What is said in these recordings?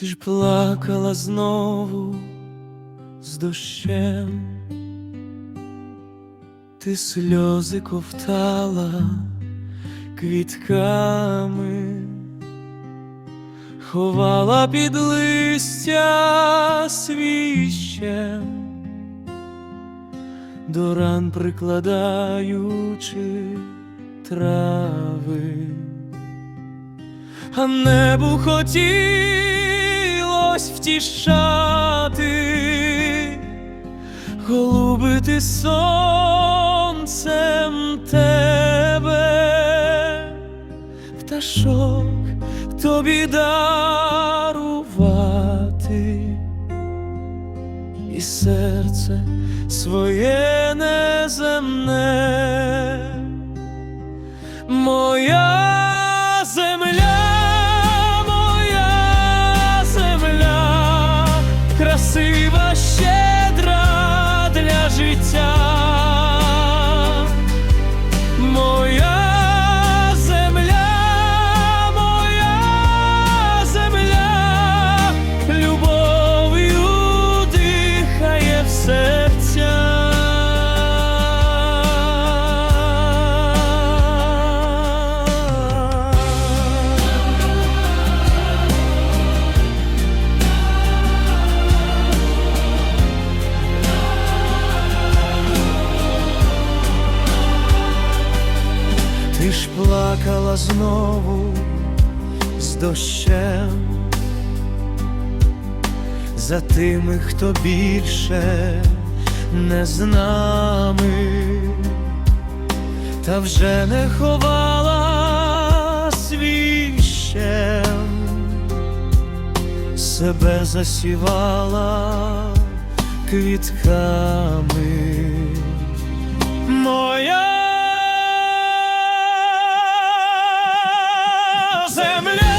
Ти ж плакала знову з дощем, ти сльози ковтала квітками, ховала під листя свіщем, до ран прикладаючи трави. А небу хотілось втішати, голубити сонцем тебе, пташок тобі дарувати, і серце своє неземне. Моя Ти ж плакала знову з дощем. За тими, хто більше не з нами, та вже не ховала свіщем, себе засівала квітками. Моя земля,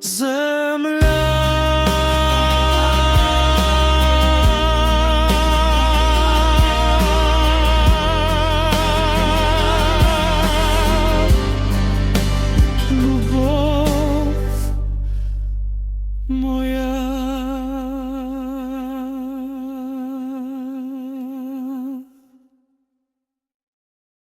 Sir.